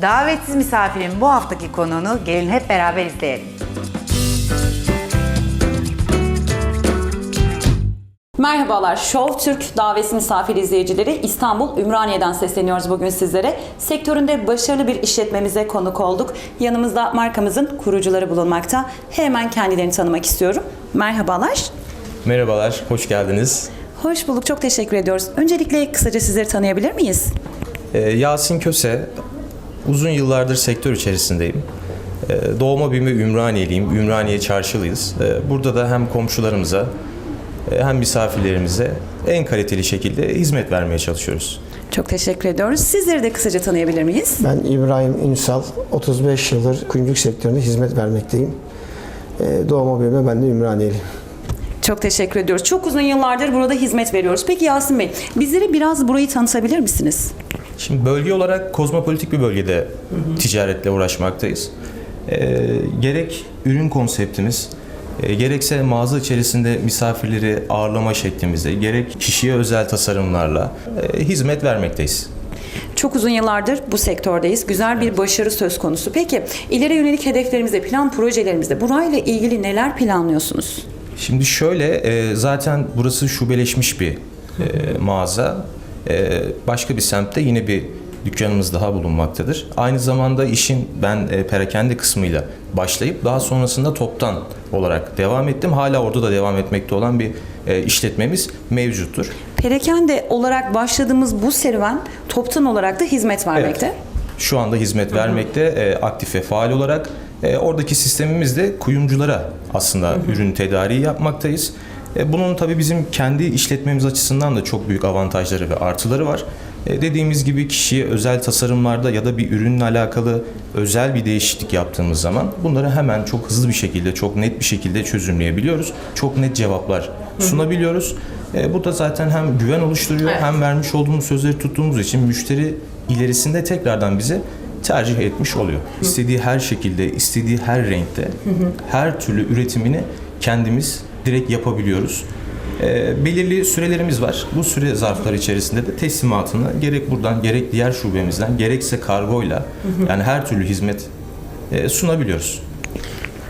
Davetsiz misafirin bu haftaki konuğunu gelin hep beraber izleyelim. Merhabalar, Show Türk davetsiz misafir izleyicileri İstanbul Ümraniye'den sesleniyoruz bugün sizlere. Sektöründe başarılı bir işletmemize konuk olduk. Yanımızda markamızın kurucuları bulunmakta. Hemen kendilerini tanımak istiyorum. Merhabalar. Merhabalar, hoş geldiniz. Hoş bulduk, çok teşekkür ediyoruz. Öncelikle kısaca sizleri tanıyabilir miyiz? Ee, Yasin Köse, uzun yıllardır sektör içerisindeyim. Ee, doğma büyüme Ümraniyeliyim, Ümraniye çarşılıyız. Ee, burada da hem komşularımıza e, hem misafirlerimize en kaliteli şekilde hizmet vermeye çalışıyoruz. Çok teşekkür ediyoruz. Sizleri de kısaca tanıyabilir miyiz? Ben İbrahim Ünsal, 35 yıldır kuyumculuk sektöründe hizmet vermekteyim. Ee, Doğma büyüme ben de Ümraniyeliyim. Çok teşekkür ediyoruz. Çok uzun yıllardır burada hizmet veriyoruz. Peki Yasin Bey, bizlere biraz burayı tanıtabilir misiniz? Şimdi bölge olarak kozmopolitik bir bölgede ticaretle uğraşmaktayız. Ee, gerek ürün konseptimiz, e, gerekse mağaza içerisinde misafirleri ağırlama şeklimizde, gerek kişiye özel tasarımlarla e, hizmet vermekteyiz. Çok uzun yıllardır bu sektördeyiz. Güzel bir başarı söz konusu. Peki ileri yönelik hedeflerimizde, plan projelerimizde burayla ilgili neler planlıyorsunuz? Şimdi şöyle, e, zaten burası şubeleşmiş bir e, mağaza. E, başka bir semtte yine bir dükkanımız daha bulunmaktadır. Aynı zamanda işin ben e, perakende kısmıyla başlayıp daha sonrasında toptan olarak devam ettim. Hala orada da devam etmekte olan bir e, işletmemiz mevcuttur. Perakende olarak başladığımız bu serüven toptan olarak da hizmet vermekte. Evet. Şu anda hizmet vermekte e, aktif ve faal olarak. Oradaki sistemimizde kuyumculara aslında ürün tedariği yapmaktayız. E, bunun tabii bizim kendi işletmemiz açısından da çok büyük avantajları ve artıları var. E, dediğimiz gibi kişiye özel tasarımlarda ya da bir ürünle alakalı özel bir değişiklik yaptığımız zaman bunları hemen çok hızlı bir şekilde, çok net bir şekilde çözümleyebiliyoruz. Çok net cevaplar sunabiliyoruz. E, bu da zaten hem güven oluşturuyor Evet. hem vermiş olduğumuz sözleri tuttuğumuz için müşteri ilerisinde tekrardan bize tercih etmiş oluyor. İstediği her şekilde, istediği her renkte, her türlü üretimini kendimiz direkt yapabiliyoruz. Ee, belirli sürelerimiz var. Bu süre zarfları içerisinde de teslimatını gerek buradan gerek diğer şubemizden gerekse kargoyla yani her türlü hizmet e, sunabiliyoruz.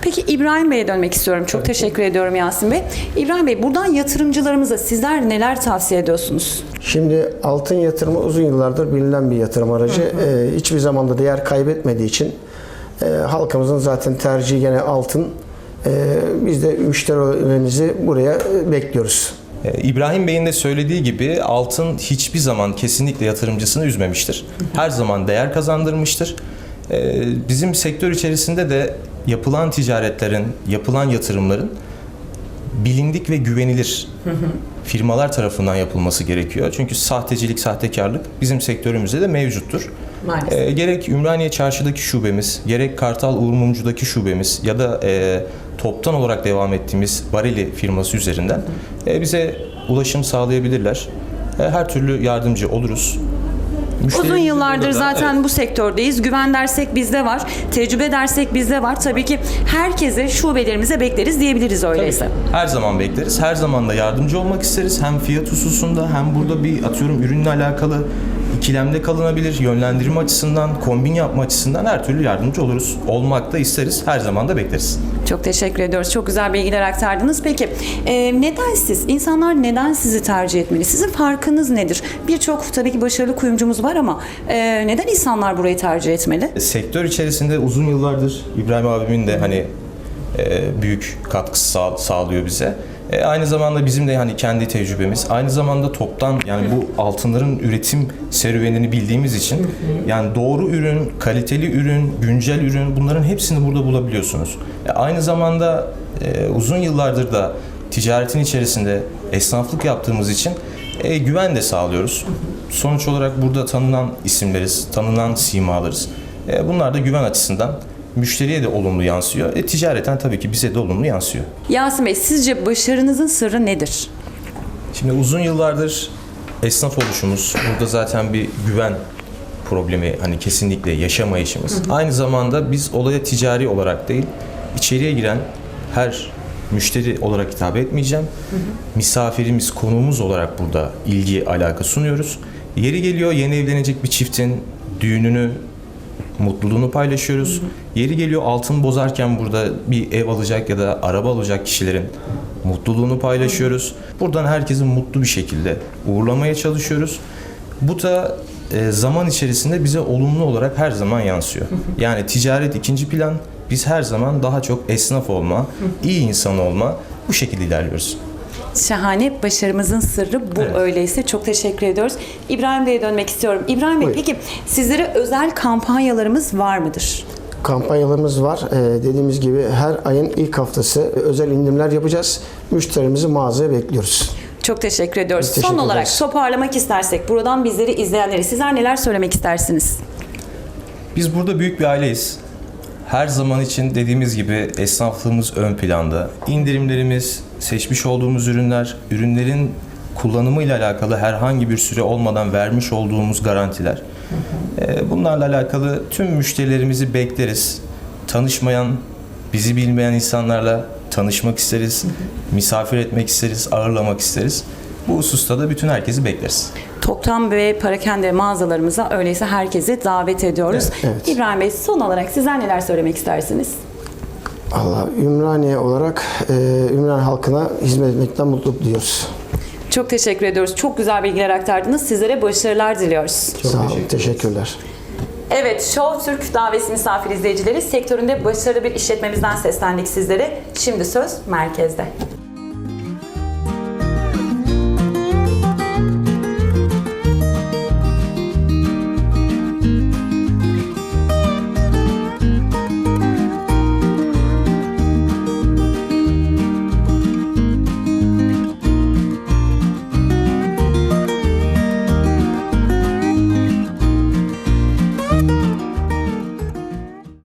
Peki İbrahim Bey'e dönmek istiyorum. Çok teşekkür ediyorum Yasin Bey. İbrahim Bey buradan yatırımcılarımıza sizler neler tavsiye ediyorsunuz? Şimdi altın yatırımı uzun yıllardır bilinen bir yatırım aracı. Ee, hiçbir zamanda değer kaybetmediği için e, halkımızın zaten tercihi gene altın. Ee, biz de müşterilerimizi buraya e, bekliyoruz. Ee, İbrahim Bey'in de söylediği gibi altın hiçbir zaman kesinlikle yatırımcısını üzmemiştir. Her zaman değer kazandırmıştır. Ee, Bizim sektör içerisinde de yapılan ticaretlerin, yapılan yatırımların bilindik ve güvenilir firmalar tarafından yapılması gerekiyor. Çünkü sahtecilik, sahtekarlık bizim sektörümüzde de mevcuttur. Maalesef. Ee, gerek Ümraniye Çarşı'daki şubemiz, gerek Kartal Uğur Mumcu'daki şubemiz ya da e, toptan olarak devam ettiğimiz Bareli firması üzerinden e, bize ulaşım sağlayabilirler. E, her türlü yardımcı oluruz. Uzun yıllardır da- zaten evet. bu sektördeyiz. Güven dersek bizde var. Tecrübe dersek bizde var. Tabii ki herkese şubelerimize bekleriz diyebiliriz öyleyse. Her zaman bekleriz. Her zaman da yardımcı olmak isteriz. Hem fiyat hususunda hem burada bir atıyorum ürünle alakalı ikilemde kalınabilir. Yönlendirme açısından, kombin yapma açısından her türlü yardımcı oluruz. Olmak da isteriz. Her zaman da bekleriz. Çok teşekkür ediyoruz. Çok güzel bilgiler aktardınız. Peki e, neden siz? İnsanlar neden sizi tercih etmeli? Sizin farkınız nedir? Birçok tabii ki başarılı kuyumcumuz var ama e, neden insanlar burayı tercih etmeli? Sektör içerisinde uzun yıllardır İbrahim abimin de hani e, büyük katkısı sağ- sağlıyor bize. E, aynı zamanda bizim de hani kendi tecrübemiz, aynı zamanda toptan yani bu altınların üretim serüvenini bildiğimiz için yani doğru ürün, kaliteli ürün, güncel ürün bunların hepsini burada bulabiliyorsunuz. E, aynı zamanda e, uzun yıllardır da ticaretin içerisinde esnaflık yaptığımız için e, güven de sağlıyoruz. Sonuç olarak burada tanınan isimleriz, tanınan simalarız. E, bunlar da güven açısından müşteriye de olumlu yansıyor. E, ticareten tabii ki bize de olumlu yansıyor. Yasin Bey sizce başarınızın sırrı nedir? Şimdi uzun yıllardır esnaf oluşumuz, burada zaten bir güven problemi hani kesinlikle yaşamayışımız. Aynı zamanda biz olaya ticari olarak değil, içeriye giren her müşteri olarak hitap etmeyeceğim. Misafirimiz, konuğumuz olarak burada ilgi, alaka sunuyoruz. Yeri geliyor yeni evlenecek bir çiftin düğününü mutluluğunu paylaşıyoruz. Yeri geliyor altın bozarken burada bir ev alacak ya da araba alacak kişilerin mutluluğunu paylaşıyoruz. Buradan herkesin mutlu bir şekilde uğurlamaya çalışıyoruz. Bu da e, zaman içerisinde bize olumlu olarak her zaman yansıyor. Yani ticaret ikinci plan. Biz her zaman daha çok esnaf olma, iyi insan olma bu şekilde ilerliyoruz. Şahane. Başarımızın sırrı bu Evet. öyleyse. Çok teşekkür ediyoruz. İbrahim Bey'e dönmek istiyorum. İbrahim Bey Buyurun. peki sizlere özel kampanyalarımız var mıdır? Kampanyalarımız var. Ee, dediğimiz gibi her ayın ilk haftası özel indirimler yapacağız. Müşterimizi mağazaya bekliyoruz. Çok teşekkür ediyoruz. Biz teşekkür Son olarak ederiz. toparlamak istersek buradan bizleri izleyenleri sizler neler söylemek istersiniz? Biz burada büyük bir aileyiz. Her zaman için dediğimiz gibi esnaflığımız ön planda. İndirimlerimiz, seçmiş olduğumuz ürünler, ürünlerin kullanımıyla alakalı herhangi bir süre olmadan vermiş olduğumuz garantiler. Ee, Bunlarla alakalı tüm müşterilerimizi bekleriz. Tanışmayan, bizi bilmeyen insanlarla tanışmak isteriz, misafir etmek isteriz, ağırlamak isteriz. Bu hususta da bütün herkesi bekleriz. Toptan ve Parakende mağazalarımıza öyleyse herkesi davet ediyoruz. Evet, evet. İbrahim Bey son olarak sizler neler söylemek istersiniz? Allah Ümraniye olarak e, Ümran halkına hizmet etmekten mutluluk duyuyoruz. Çok teşekkür ediyoruz. Çok güzel bilgiler aktardınız. Sizlere başarılar diliyoruz. Sağ olun. Teşekkürler. Evet, Show Türk davesi misafir izleyicileri sektöründe başarılı bir işletmemizden seslendik sizlere. Şimdi söz merkezde.